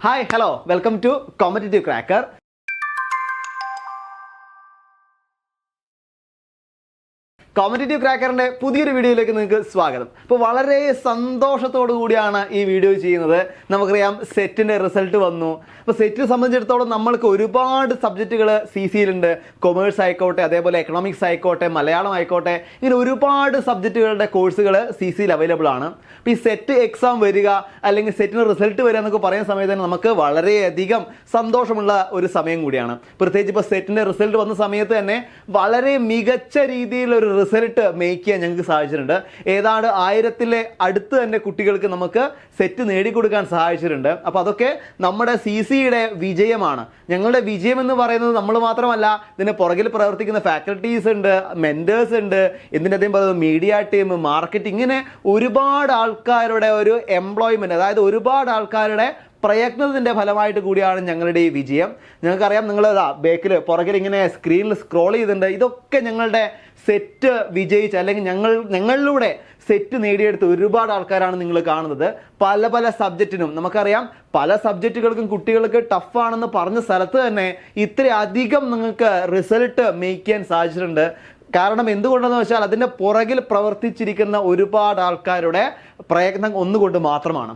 Hi hello welcome to competitive cracker competitive ക്രാക്കറിന്റെ പുതിയൊരു വീഡിയോയിലേക്ക് നിങ്ങൾക്ക് സ്വാഗതം. അപ്പോൾ വളരെ സന്തോഷത്തോടു കൂടിയാണ് ഈ വീഡിയോ ചെയ്യുന്നത്. നമുക്കറിയാം സെറ്റിന്റെ റിസൾട്ട് വന്നു. അപ്പോൾ സെറ്റിനെ സംബന്ധിച്ചിടത്തോളം നമ്മൾക്ക് ഒരുപാട് സബ്ജക്റ്റുകൾ സി സിയിലുണ്ട് കൊമേഴ്സ് ആയിക്കോട്ടെ അതേപോലെ എക്കണോമിക്സ് ആയിക്കോട്ടെ മലയാളം ആയിക്കോട്ടെ ഇങ്ങനെ ഒരുപാട് സബ്ജക്റ്റുകളുടെ കോഴ്സുകൾ സി സിയിൽ അവൈലബിൾ ആണ്. അപ്പോൾ ഈ സെറ്റ് എക്സാം വരിക അല്ലെങ്കിൽ സെറ്റിന് റിസൾട്ട് വരിക എന്നൊക്കെ പറയുന്ന സമയത്ത് തന്നെ നമുക്ക് വളരെയധികം സന്തോഷമുള്ള ഒരു സമയം കൂടിയാണ്. പ്രത്യേകിച്ച് ഇപ്പോൾ സെറ്റിന്റെ റിസൾട്ട് വന്ന സമയത്ത് തന്നെ വളരെ മികച്ച രീതിയിൽ ഒരു റിസൾട്ട് മേക്ക് ചെയ്യാൻ ഞങ്ങൾക്ക് സാധിച്ചിട്ടുണ്ട്. ഏതാണ്ട് ആയിരത്തിലെ അടുത്ത് തന്നെ കുട്ടികൾക്ക് നമുക്ക് സെറ്റ് നേടിക്കൊടുക്കാൻ സഹായിച്ചിട്ടുണ്ട് അപ്പോൾ അതൊക്കെ നമ്മുടെ സി സിയുടെ വിജയമാണ്. ഞങ്ങളുടെ വിജയം എന്ന് പറയുന്നത് നമ്മൾ മാത്രമല്ല ഇതിന് പുറകിൽ പ്രവർത്തിക്കുന്ന ഫാക്കൽറ്റീസ് ഉണ്ട് മെന്റേഴ്സ് ഉണ്ട് അധികം പറയുന്നത് മീഡിയ ടീം മാർക്കറ്റിംഗ് ഇങ്ങനെ ഒരുപാട് ആൾക്കാരുടെ ഒരു എംപ്ലോയ്മെന്റ് അതായത് ഒരുപാട് ആൾക്കാരുടെ പ്രയത്നത്തിന്റെ ഫലമായിട്ട് കൂടിയാണ് ഞങ്ങളുടെ ഈ വിജയം. ഞങ്ങൾക്കറിയാം നിങ്ങൾ ഇതാ ബേക്കിൽ പുറകിൽ ഇങ്ങനെ സ്ക്രീനിൽ സ്ക്രോൾ ചെയ്തിട്ടുണ്ട്. ഇതൊക്കെ ഞങ്ങളുടെ സെറ്റ് വിജയിച്ച് അല്ലെങ്കിൽ ഞങ്ങൾ ഞങ്ങളിലൂടെ സെറ്റ് നേടിയെടുത്ത ഒരുപാട് ആൾക്കാരാണ് നിങ്ങൾ കാണുന്നത്. പല പല സബ്ജക്റ്റിനും നമുക്കറിയാം പല സബ്ജക്റ്റുകൾക്കും കുട്ടികൾക്ക് ടഫാണെന്ന് പറഞ്ഞ സ്ഥലത്ത് തന്നെ ഇത്രയധികം നിങ്ങൾക്ക് റിസൾട്ട് മേക്ക് ചെയ്യാൻ സാധിച്ചിട്ടുണ്ട്. കാരണം എന്തുകൊണ്ടെന്ന് വെച്ചാൽ അതിന്റെ പുറകിൽ പ്രവർത്തിച്ചിരിക്കുന്ന ഒരുപാട് ആൾക്കാരുടെ പ്രയത്നം ഒന്നുകൊണ്ട് മാത്രമാണ്.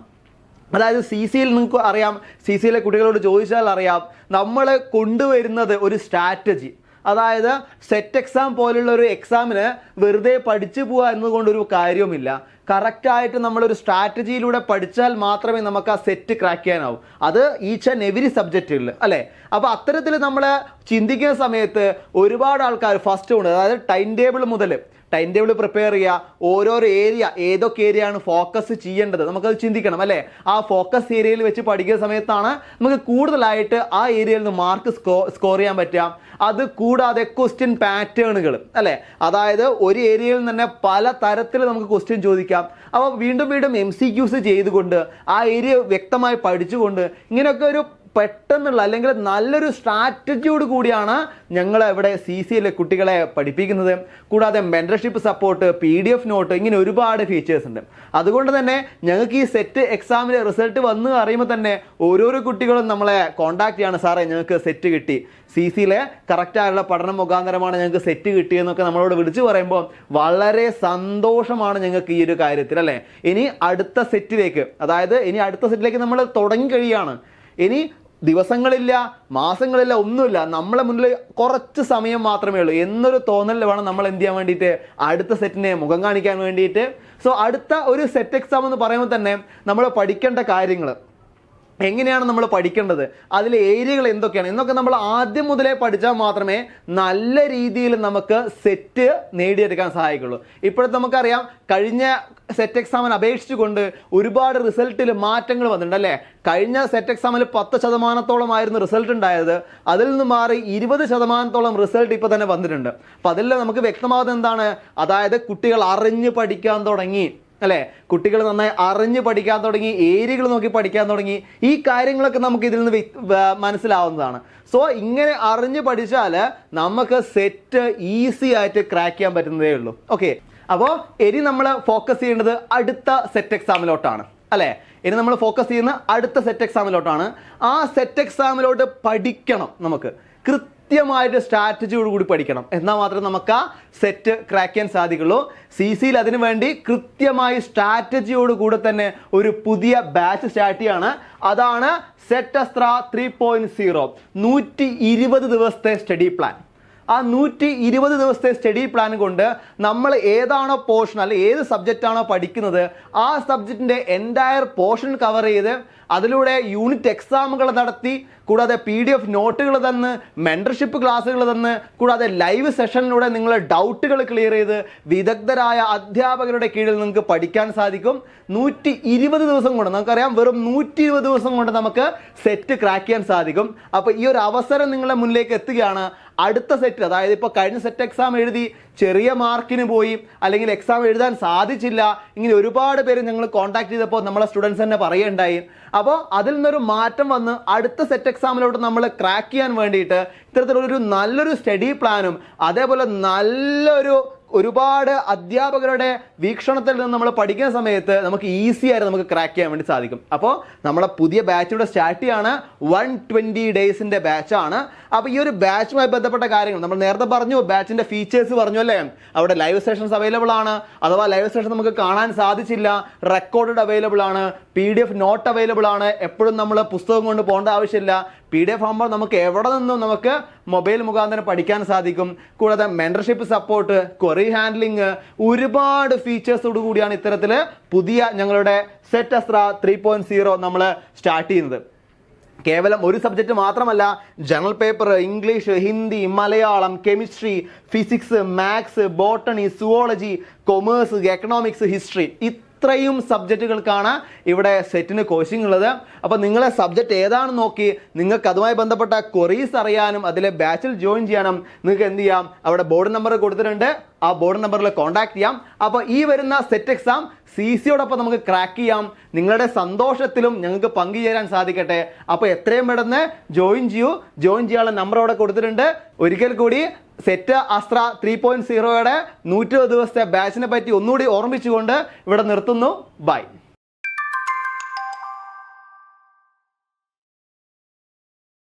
അതായത് സി സിയിൽ നിങ്ങൾക്ക് അറിയാം. സി സിയിലെ കുട്ടികളോട് ചോദിച്ചാൽ അറിയാം. നമ്മൾ കൊണ്ടുവരുന്നത് ഒരു സ്ട്രാറ്റജി അതായത് സെറ്റ് എക്സാം പോലുള്ള ഒരു എക്സാമിന് വെറുതെ പഠിച്ചു പോവുക എന്നതുകൊണ്ടൊരു കാര്യവുമില്ല. കറക്റ്റായിട്ട് നമ്മളൊരു സ്ട്രാറ്റജിയിലൂടെ പഠിച്ചാൽ മാത്രമേ നമുക്ക് ആ സെറ്റ് ക്രാക്ക് ചെയ്യാനാവൂ. അത് ഈച്ച് ആൻഡ് എവരി സബ്ജക്റ്റിൽ അല്ലേ? അപ്പോൾ അത്തരത്തിൽ നമ്മൾ ചിന്തിക്കുന്ന സമയത്ത് ഒരുപാട് ആൾക്കാർ ഫസ്റ്റ് ഉണ്ട് അതായത് ടൈം ടേബിൾ മുതൽ ടൈം ടേബിൾ പ്രിപ്പയർ ചെയ്യുക. ഓരോരോ ഏരിയ ഏതൊക്കെ ഏരിയ ആണ് ഫോക്കസ് ചെയ്യേണ്ടത്. നമുക്കത് ചിന്തിക്കണം അല്ലേ? ആ ഫോക്കസ് ഏരിയയിൽ വെച്ച് പഠിക്കുന്ന സമയത്താണ് നമുക്ക് കൂടുതലായിട്ട് ആ ഏരിയയിൽ നിന്ന് മാർക്ക് സ്കോ സ്കോർ ചെയ്യാൻ പറ്റുക. അത് കൂടാതെ ക്വസ്റ്റ്യൻ പാറ്റേണുകൾ അല്ലേ? അതായത് ഒരു ഏരിയയിൽ തന്നെ പല തരത്തിൽ നമുക്ക് ക്വസ്റ്റ്യൻ ചോദിക്കാം. അപ്പോൾ വീണ്ടും വീണ്ടും എം സി ക്യൂസ് ചെയ്തുകൊണ്ട് ആ ഏരിയ വ്യക്തമായി പഠിച്ചുകൊണ്ട് ഇങ്ങനെയൊക്കെ ഒരു പെട്ടെന്നുള്ള അല്ലെങ്കിൽ നല്ലൊരു സ്ട്രാറ്റജിയോട് കൂടിയാണ് ഞങ്ങൾ ഇവിടെ സി സിയിലെ കുട്ടികളെ പഠിപ്പിക്കുന്നത്. കൂടാതെ mentorship support P D F note ഇങ്ങനെ ഒരുപാട് ഫീച്ചേഴ്സ് ഉണ്ട്. അതുകൊണ്ട് തന്നെ ഞങ്ങൾക്ക് ഈ സെറ്റ് എക്സാമിലെ റിസൾട്ട് വന്ന് അറിയുമ്പോൾ തന്നെ ഓരോരോ കുട്ടികളും നമ്മളെ കോൺടാക്ട് ചെയ്യാണ്. സാറേ ഞങ്ങൾക്ക് സെറ്റ് കിട്ടി. സി സിയിലെ കറക്റ്റായുള്ള പഠനം മുഖാന്തരമാണ് ഞങ്ങൾക്ക് സെറ്റ് കിട്ടിയെന്നൊക്കെ നമ്മളോട് വിളിച്ചു പറയുമ്പോൾ വളരെ സന്തോഷമാണ് ഞങ്ങൾക്ക് ഈ ഒരു കാര്യത്തിൽ അല്ലേ? ഇനി അടുത്ത സെറ്റിലേക്ക് അതായത് ഇനി അടുത്ത സെറ്റിലേക്ക് നമ്മൾ തുടങ്ങി കഴിയാണ്. ഇനി ദിവസങ്ങളില്ല മാസങ്ങളില്ല ഒന്നുമില്ല. നമ്മളെ മുന്നിൽ കുറച്ച് സമയം മാത്രമേ ഉള്ളൂ. എന്നൊരു തോന്നലിൽ വേണം നമ്മൾ എന്ത് ചെയ്യാൻ വേണ്ടിയിട്ട്? അടുത്ത സെറ്റിനെ മുഖം കാണിക്കാൻ വേണ്ടിയിട്ട്. സോ അടുത്ത ഒരു സെറ്റ് എക്സാം എന്ന് പറയുമ്പോൾ തന്നെ നമ്മൾ പഠിക്കേണ്ട കാര്യങ്ങൾ എങ്ങനെയാണ് നമ്മൾ പഠിക്കേണ്ടത്? അതിലെ ഏരിയകൾ എന്തൊക്കെയാണ്? എന്നൊക്കെ നമ്മൾ ആദ്യം മുതലേ പഠിച്ചാൽ മാത്രമേ നല്ല രീതിയിൽ നമുക്ക് സെറ്റ് നേടിയെടുക്കാൻ സഹായിക്കുള്ളൂ. ഇപ്പോഴത്തെ നമുക്കറിയാം കഴിഞ്ഞ സെറ്റ് എക്സാമിന് അപേക്ഷിച്ചുകൊണ്ട് ഒരുപാട് റിസൾട്ടിൽ മാറ്റങ്ങൾ വന്നിട്ടുണ്ട് അല്ലേ? കഴിഞ്ഞ സെറ്റ് എക്സാമിൽ പത്ത് ശതമാനത്തോളമായിരുന്നു റിസൾട്ട് ഉണ്ടായത്. അതിൽ നിന്ന് മാറി ഇരുപത് ശതമാനത്തോളം റിസൾട്ട് ഇപ്പോൾ തന്നെ വന്നിട്ടുണ്ട്. അപ്പം അതിൽ നമുക്ക് വ്യക്തമാകുന്നത് എന്താണ്? അതായത് കുട്ടികൾ അറിഞ്ഞ് പഠിക്കാൻ തുടങ്ങി. അല്ലേ? കുട്ടികൾ നന്നായി അറിഞ്ഞ് പഠിക്കാൻ തുടങ്ങി ഏരിയകൾ നോക്കി പഠിക്കാൻ തുടങ്ങി. ഈ കാര്യങ്ങളൊക്കെ നമുക്ക് ഇതിൽ നിന്ന് മനസ്സിലാവുന്നതാണ്. സോ ഇങ്ങനെ അറിഞ്ഞ് പഠിച്ചാൽ നമുക്ക് സെറ്റ് ഈസി ആയിട്ട് ക്രാക്ക് ചെയ്യാൻ പറ്റുന്നതേ ഉള്ളൂ. ഓക്കെ അപ്പോൾ ഇനി നമ്മൾ ഫോക്കസ് ചെയ്യേണ്ടത് അടുത്ത സെറ്റ് എക്സാമിലോട്ടാണ് അല്ലേ? ഇനി നമ്മൾ ഫോക്കസ് ചെയ്യുന്ന അടുത്ത സെറ്റ് എക്സാമിലോട്ടാണ് ആ സെറ്റ് എക്സാമിലോട്ട് പഠിക്കണം നമുക്ക്. കൃത്യമായിട്ട് സ്ട്രാറ്റജിയോട് കൂടി പഠിക്കണം. എന്നാൽ മാത്രമേ നമുക്ക് ആ സെറ്റ് ക്രാക്ക് ചെയ്യാൻ സാധിക്കുള്ളൂ. സി സിയിൽ അതിനു വേണ്ടി കൃത്യമായി സ്ട്രാറ്റജിയോട് കൂടെ തന്നെ ഒരു പുതിയ ബാച്ച് സ്റ്റാർട്ട് ചെയ്യാണ്. അതാണ് set Astra three point zero നൂറ്റി ഇരുപത് ദിവസത്തെ സ്റ്റഡി പ്ലാൻ ആ നൂറ്റി ഇരുപത് ദിവസത്തെ സ്റ്റഡി പ്ലാൻ കൊണ്ട് നമ്മൾ ഏതാണോ പോർഷൻ അല്ലെ ഏത് സബ്ജക്റ്റ് ആണോ പഠിക്കുന്നത് ആ സബ്ജക്റ്റിന്റെ എന്റയർ പോർഷൻ കവർ ചെയ്ത് അതിലൂടെ യൂണിറ്റ് എക്സാമുകൾ നടത്തി കൂടാതെ പി ഡി എഫ് നോട്ടുകൾ തന്ന് മെന്റർഷിപ്പ് ക്ലാസ്സുകൾ തന്ന് കൂടാതെ ലൈവ് സെഷനിലൂടെ നിങ്ങൾ ഡൗട്ടുകൾ ക്ലിയർ ചെയ്ത് വിദഗ്ധരായ അധ്യാപകരുടെ കീഴിൽ നിങ്ങൾക്ക് പഠിക്കാൻ സാധിക്കും. നൂറ്റി ഇരുപത് ദിവസം കൊണ്ട് നമുക്കറിയാം വെറും നൂറ്റി ഇരുപത് ദിവസം കൊണ്ട് നമുക്ക് സെറ്റ് ക്രാക്ക് ചെയ്യാൻ സാധിക്കും. അപ്പോൾ ഈ ഒരു അവസരം നിങ്ങളുടെ മുന്നിലേക്ക് എത്തുകയാണ്. അടുത്ത സെറ്റ് അതായത് ഇപ്പോൾ കഴിഞ്ഞ സെറ്റ് എക്സാം എഴുതി ചെറിയ മാർക്കിന് പോയി അല്ലെങ്കിൽ എക്സാം എഴുതാൻ സാധിച്ചില്ല ഇങ്ങനെ ഒരുപാട് പേര് ഞങ്ങൾ കോൺടാക്ട് ചെയ്തപ്പോൾ നമ്മളെ സ്റ്റുഡൻസ് തന്നെ പറയുണ്ടായി അപ്പോൾ അതിൽ നിന്നൊരു മാറ്റം വന്ന് അടുത്ത സെറ്റ് എക്സാമിലോട്ട് നമ്മൾ ക്രാക്ക് ചെയ്യാൻ വേണ്ടിയിട്ട് ഇത്തരത്തിലൊരു നല്ലൊരു സ്റ്റഡി പ്ലാനും അതേപോലെ നല്ലൊരു ഒരുപാട് അധ്യാപകരുടെ വീക്ഷണത്തിൽ നിന്ന് നമ്മൾ പഠിക്കുന്ന സമയത്ത് നമുക്ക് ഈസി ആയിട്ട് നമുക്ക് ക്രാക്ക് ചെയ്യാൻ വേണ്ടി സാധിക്കും. അപ്പോൾ നമ്മളെ പുതിയ ബാച്ചിലൂടെ സ്റ്റാർട്ട് ചെയ്യാണ്. വൺ ട്വന്റി ഡേയ്സിന്റെ ബാച്ചാണ് അപ്പോൾ ഈ ഒരു ബാച്ചുമായി ബന്ധപ്പെട്ട കാര്യങ്ങൾ നമ്മൾ നേരത്തെ പറഞ്ഞു ബാച്ചിന്റെ ഫീച്ചേഴ്സ് പറഞ്ഞു അല്ലേ? അവിടെ ലൈവ് സെഷൻസ് അവൈലബിൾ ആണ്. അഥവാ ലൈവ് സെഷൻ നമുക്ക് കാണാൻ സാധിച്ചില്ല റെക്കോർഡ് അവൈലബിൾ ആണ്. P D F note available ആണ്. എപ്പോഴും നമ്മൾ പുസ്തകം കൊണ്ട് പോകേണ്ട ആവശ്യമില്ല. പി ഡി എഫ് ആകുമ്പോൾ നമുക്ക് എവിടെ നിന്നും നമുക്ക് മൊബൈൽ മുഖാന്തരം പഠിക്കാൻ സാധിക്കും. കൂടാതെ മെന്റർഷിപ്പ് സപ്പോർട്ട് ക്വറി ഹാൻഡ്ലിങ് ഒരുപാട് ഫീച്ചേഴ്സോട് കൂടിയാണ് ഇത്തരത്തിൽ പുതിയ ഞങ്ങളുടെ set Astra three point zero നമ്മൾ സ്റ്റാർട്ട് ചെയ്യുന്നത്. കേവലം ഒരു സബ്ജക്റ്റ് മാത്രമല്ല general paper English Hindi Malayalam chemistry physics maths botany zoology commerce economics history ഇത്രയും സബ്ജക്റ്റുകൾക്കാണ് ഇവിടെ സെറ്റിന് കോച്ചിങ് ഉള്ളത്. അപ്പോൾ നിങ്ങളെ സബ്ജക്റ്റ് ഏതാണെന്ന് നോക്കി. നിങ്ങൾക്ക് അതുമായി ബന്ധപ്പെട്ട ക്വറീസ് അറിയാനും അതിലെ ബാച്ചിൽ ജോയിൻ ചെയ്യാനും നിങ്ങൾക്ക് എന്ത് ചെയ്യാം? അവിടെ ബോർഡ് നമ്പർ കൊടുത്തിട്ടുണ്ട്. ആ ബോർഡ് നമ്പറിൽ കോൺടാക്ട് ചെയ്യാം. അപ്പോൾ ഈ വരുന്ന സെറ്റ് എക്സാം സി സിയോടൊപ്പം നമുക്ക് ക്രാക്ക് ചെയ്യാം. നിങ്ങളുടെ സന്തോഷത്തിലും ഞങ്ങൾക്ക് പങ്കുചേരാൻ സാധിക്കട്ടെ. അപ്പോൾ എത്രയും പെട്ടെന്ന് ജോയിൻ ചെയ്യൂ. ജോയിൻ ചെയ്യാനുള്ള നമ്പർ അവിടെ കൊടുത്തിട്ടുണ്ട്. ഒരിക്കൽ കൂടി സെറ്റ് അസ്ത്ര ത്രീ പോയിന്റ് സീറോയുടെ നൂറ്റി ദിവസത്തെ ബാച്ചിനെ പറ്റി ഒന്നുകൂടി ഓർമ്മിച്ചുകൊണ്ട് ഇവിടെ നിർത്തുന്നു. ബൈ